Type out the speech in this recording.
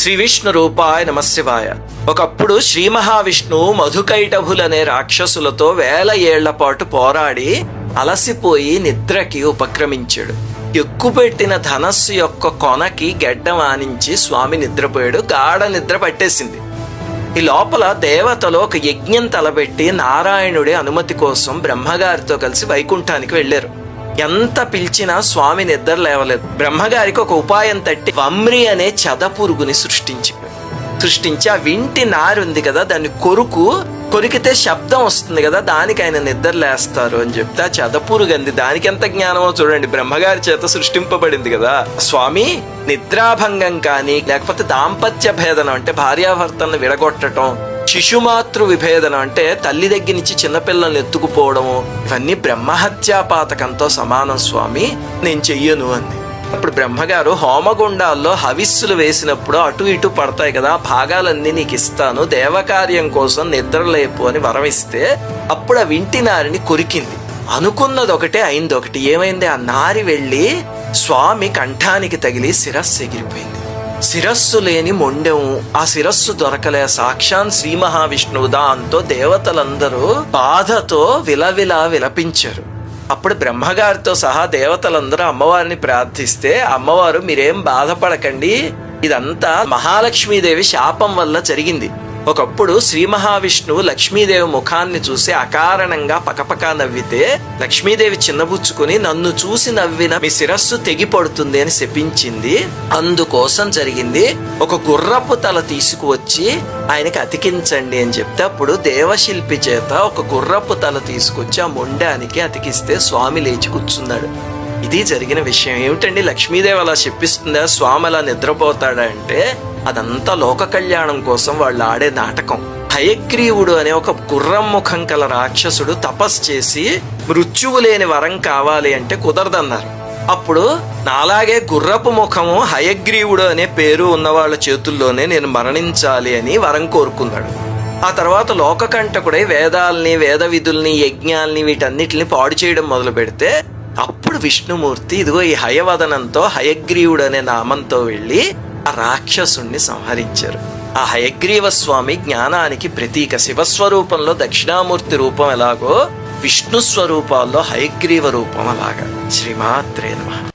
శ్రీ విష్ణు రూపాయ నమశివాయ. ఒకప్పుడు శ్రీ మహావిష్ణువు మధుకైటభులనే రాక్షసులతో వేల ఏళ్ళ పాటు పోరాడి అలసిపోయి నిద్రకి ఉపక్రమించాడు. ఎక్కుపెట్టిన ధనస్సు యొక్క కొనకి గెడ్డం ఆనించి స్వామి నిద్రపోయాడు. గాఢ నిద్ర పట్టేసింది. ఈ లోపల దేవతలు ఒక యజ్ఞం తలబెట్టి నారాయణుడి అనుమతి కోసం బ్రహ్మగారితో కలిసి వైకుంఠానికి వెళ్ళారు. ఎంత పిలిచినా స్వామి నిద్ర లేవలేదు. బ్రహ్మగారికి ఒక ఉపాయం తట్టి వమ్రి అనే చద పురుగుని సృష్టించి సృష్టించి ఆ వింటి నారు ఉంది కదా దాన్ని కొరుకు కొరికితే శబ్దం వస్తుంది కదా దానికి ఆయన నిద్ర లేస్తారు అని చెప్తే ఆ చెదపురుగు అంది దానికి ఎంత జ్ఞానమో చూడండి. బ్రహ్మగారి చేత సృష్టింపబడింది కదా. స్వామి నిద్రాభంగం కానీ లేకపోతే దాంపత్య భేదనం అంటే భార్యాభర్తలను విడగొట్టడం శిశుమాతృ విభేదన అంటే తల్లి దగ్గర నుంచి చిన్నపిల్లల్ని ఎత్తుకుపోవడము ఇవన్నీ బ్రహ్మహత్యాపాతకంతో సమానం స్వామి నేను చెయ్యను అంది. అప్పుడు బ్రహ్మగారు హోమగుండాల్లో హవిస్సులు వేసినప్పుడు అటు ఇటు పడతాయి కదా భాగాలన్నీ నీకు ఇస్తాను దేవకార్యం కోసం నిద్రలేపు అని వరమిస్తే అప్పుడు ఆ వింటి నారిని కొరికింది. అనుకున్నది ఒకటే అయింది ఒకటి ఏమైంది? ఆ నారి వెళ్ళి స్వామి కంఠానికి తగిలి శిరస్సు ఎగిరిపోయింది. శిరస్సు లేని మొండెము ఆ శిరస్సు దొరకలే. సాక్షాన్ శ్రీ మహావిష్ణువు దాంతో దేవతలందరూ బాధతో విలవిలా విలపించారు. అప్పుడు బ్రహ్మగారితో సహా దేవతలందరూ అమ్మవారిని ప్రార్థిస్తే అమ్మవారు మీరేం బాధపడకండి. ఇదంతా మహాలక్ష్మీదేవి శాపం వల్ల జరిగింది. ఒకప్పుడు శ్రీ మహావిష్ణువు లక్ష్మీదేవి ముఖాన్ని చూసి అకారణంగా పకపక నవ్వితే లక్ష్మీదేవి చిన్నబుచ్చుకుని నన్ను చూసి నవ్విన మీ శిరస్సు తెగిపడుతుంది అని శపించింది. అందుకోసం జరిగింది. ఒక గుర్రపు తల తీసుకువచ్చి ఆయనకి అతికించండి అని చెప్తే అప్పుడు దేవశిల్పి చేత ఒక గుర్రపు తల తీసుకొచ్చి ఆ మొండానికి అతికిస్తే స్వామి లేచి కూర్చున్నాడు. ఇది జరిగిన విషయం ఏమిటండి? లక్ష్మీదేవి అలా చెప్పిస్తుందా? స్వామి అలా నిద్రపోతాడా అంటే అదంతా లోక కళ్యాణం కోసం వాళ్ళు ఆడే నాటకం. హయగ్రీవుడు అనే ఒక గుర్రం ముఖం కల రాక్షసుడు తపస్ చేసి మృత్యువు లేని వరం కావాలి అంటే కుదరదన్నారు. అప్పుడు నాలాగే గుర్రపు ముఖము హయగ్రీవుడు అనే పేరు ఉన్న వాళ్ళ చేతుల్లోనే నేను మరణించాలి అని వరం కోరుకున్నాడు. ఆ తర్వాత లోకకంఠకుడై వేదాల్ని వేద విధుల్ని యజ్ఞాల్ని వీటన్నిటిని పాడు చేయడం మొదలు పెడితే అప్పుడు విష్ణుమూర్తి ఇదిగో ఈ హయవదనంతో హయగ్రీవుడు అనే నామంతో వెళ్ళి ఆ రాక్షసుణ్ణి సంహరించారు. ఆ హయగ్రీవ స్వామి జ్ఞానానికి ప్రతీక శివస్వరూపంలో దక్షిణామూర్తి రూపం ఎలాగో విష్ణు స్వరూపాల్లో హయగ్రీవ రూపం అలాగా. శ్రీమాత్రే నమ.